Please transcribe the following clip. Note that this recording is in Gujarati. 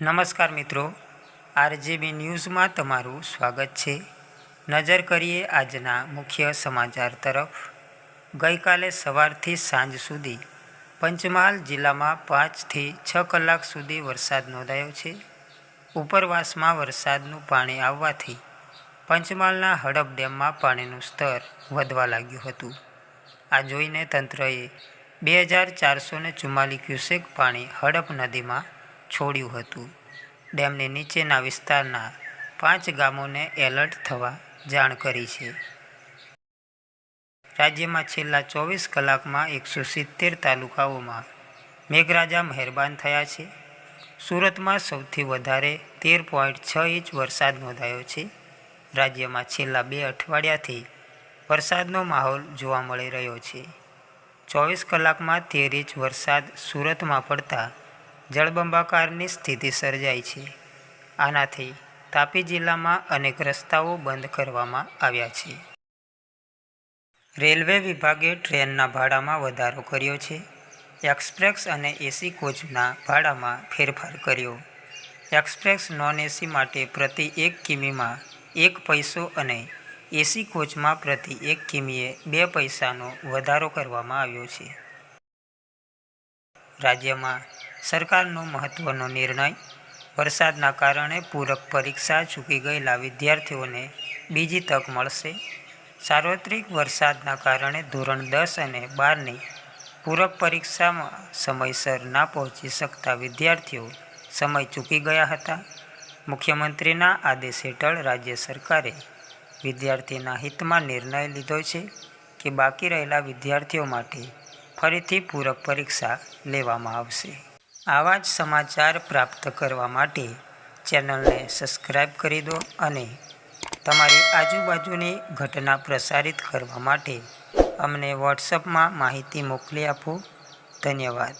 નમસ્કાર મિત્રો, આરજેબી ન્યૂઝમાં તમારું સ્વાગત છે. નજર કરીએ આજના મુખ્ય સમાચાર તરફ. ગઈકાલે સવારથી સાંજ સુધી પંચમહાલ જિલ્લામાં પાંચથી છ કલાક સુધી વરસાદ નોંધાયો છે. ઉપરવાસમાં વરસાદનું પાણી આવવાથી પંચમહાલના હડપ ડેમમાં પાણીનું સ્તર વધવા લાગ્યું હતું. આ જોઈને તંત્રએ બે હજાર ચારસો ને ચુમ્માલીસ ક્યુસેક પાણી હડપ નદીમાં છોડ્યું હતું. ડેમની નીચેના વિસ્તારના પાંચ ગામોને એલર્ટ થવા જાણ કરી છે. રાજ્યમાં છેલ્લા ચોવીસ કલાકમાં એકસો સિત્તેર તાલુકાઓમાં મેઘરાજા મહેરબાન થયા છે. સુરતમાં સૌથી વધારે તેર પોઈન્ટ છ ઇંચ વરસાદ નોંધાયો છે. રાજ્યમાં છેલ્લા બે અઠવાડિયાથી વરસાદનો માહોલ જોવા મળી રહ્યો છે. ચોવીસ કલાકમાં તેર ઇંચ વરસાદ સુરતમાં પડતા જળબંબાકારની સ્થિતિ સર્જાઈ છે. આનાથી તાપી જિલ્લામાં અનેક રસ્તાઓ બંધ કરવામાં આવ્યા છે. રેલવે વિભાગે ટ્રેનના ભાડામાં વધારો કર્યો છે. એક્સપ્રેસ અને એસી કોચના ભાડામાં ફેરફાર કર્યો. એક્સપ્રેસ નોન એસી માટે પ્રતિ એક કિમીમાં એક પૈસો અને એસી કોચમાં પ્રતિ એક કિમીએ બે પૈસાનો વધારો કરવામાં આવ્યો છે. રાજ્યમાં સરકારનો મહત્વનો નિર્ણય. વરસાદના કારણે પૂરક પરીક્ષા ચૂકી ગયેલા વિદ્યાર્થીઓને બીજી તક મળશે. સાર્વત્રિક વરસાદના કારણે ધોરણ દસ અને બારની પૂરક પરીક્ષામાં સમયસર ના પહોંચી શકતા વિદ્યાર્થીઓ સમય ચૂકી ગયા હતા. મુખ્યમંત્રીના આદેશ હેઠળ રાજ્ય સરકારે વિદ્યાર્થીના હિતમાં નિર્ણય લીધો છે કે બાકી રહેલા વિદ્યાર્થીઓ માટે ફરીથી પૂરક પરીક્ષા લેવામાં આવશે. આવા જ સમાચાર પ્રાપ્ત કરવા માટે ચેનલને સબસ્ક્રાઈબ કરી દો અને તમારી આજુબાજુની ઘટના પ્રસારિત કરવા માટે અમને વોટ્સઅપમાં માહિતી મોકલી આપો. ધન્યવાદ.